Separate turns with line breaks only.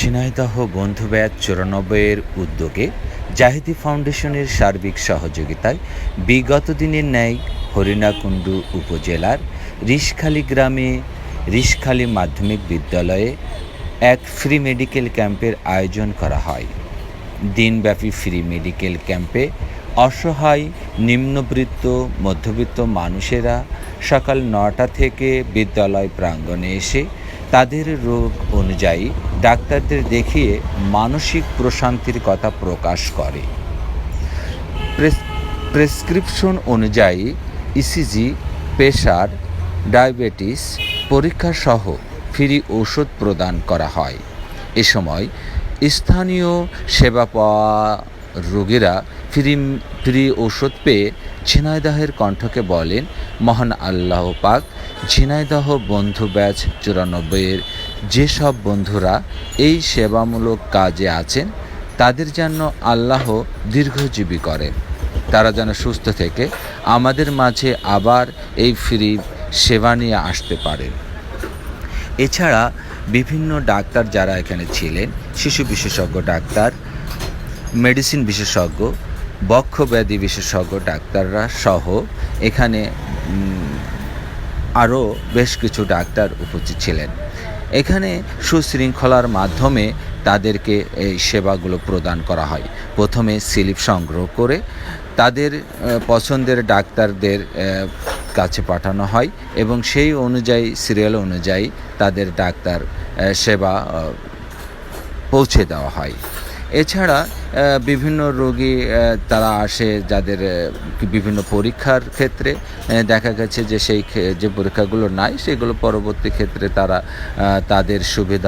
ঝিনাইদহ বন্ধু ব্যাচ চুরানব্বইয়ের উদ্যোগে জাহিদি ফাউন্ডেশনের সার্বিক সহযোগিতায় বিগত দিনের ন্যায় হরিণাকুণ্ডু উপজেলার রিশখালী গ্রামে রিশখালী মাধ্যমিক বিদ্যালয়ে এক ফ্রি মেডিকেল ক্যাম্পের আয়োজন করা হয়। দিনব্যাপী ফ্রি মেডিকেল ক্যাম্পে অসহায়, নিম্নবৃত্ত, মধ্যবিত্ত মানুষেরা সকাল নটা থেকে বিদ্যালয় প্রাঙ্গণে এসে তাদের রোগ অনুযায়ী ডাক্তারদের দেখিয়ে মানসিক প্রশান্তির কথা প্রকাশ করে। প্রেসক্রিপশন অনুযায়ী ইসিজি প্রেশার ডায়াবেটিস পরীক্ষা সহ ফ্রি ঔষধ প্রদান করা হয়। এ সময় স্থানীয় সেবা পাওয়া রোগীরা ফ্রি ফ্রি ঔষধ পেয়ে ঝিনাইদহের কণ্ঠকে বলেন, মহান আল্লাহ পাক, ঝিনাইদহ বন্ধু ব্যাচ চুরানব্বইয়ের যেসব বন্ধুরা এই সেবামূলক কাজে আছেন, তাদের যেন আল্লাহ দীর্ঘজীবী করেন। তারা যেন সুস্থ থেকে আমাদের মাঝে আবার এই ফ্রি সেবা নিয়ে আসতে পারেন। এছাড়া বিভিন্ন ডাক্তার যারা এখানে ছিলেন, শিশু বিশেষজ্ঞ ডাক্তার, মেডিসিন বিশেষজ্ঞ বক্ষব্যাধি বিশেষজ্ঞ ডাক্তাররা সহ এখানে আরও বেশ কিছু ডাক্তার উপস্থিত ছিলেন। এখানে সুশৃঙ্খলার মাধ্যমে তাদেরকে এই সেবাগুলো প্রদান করা হয়। প্রথমে স্লিপ সংগ্রহ করে তাদের পছন্দের ডাক্তারদের কাছে পাঠানো হয় এবং সেই অনুযায়ী, সিরিয়াল অনুযায়ী তাদের ডাক্তার সেবা পৌঁছে দেওয়া হয়। এছাড়া বিভিন্ন রোগী তারা আসে যাদের বিভিন্ন পরীক্ষার ক্ষেত্রে দেখা গেছে যে সেই যে পরীক্ষাগুলো নাই, সেগুলো পরবর্তী ক্ষেত্রে তারা তাদের সুবিধা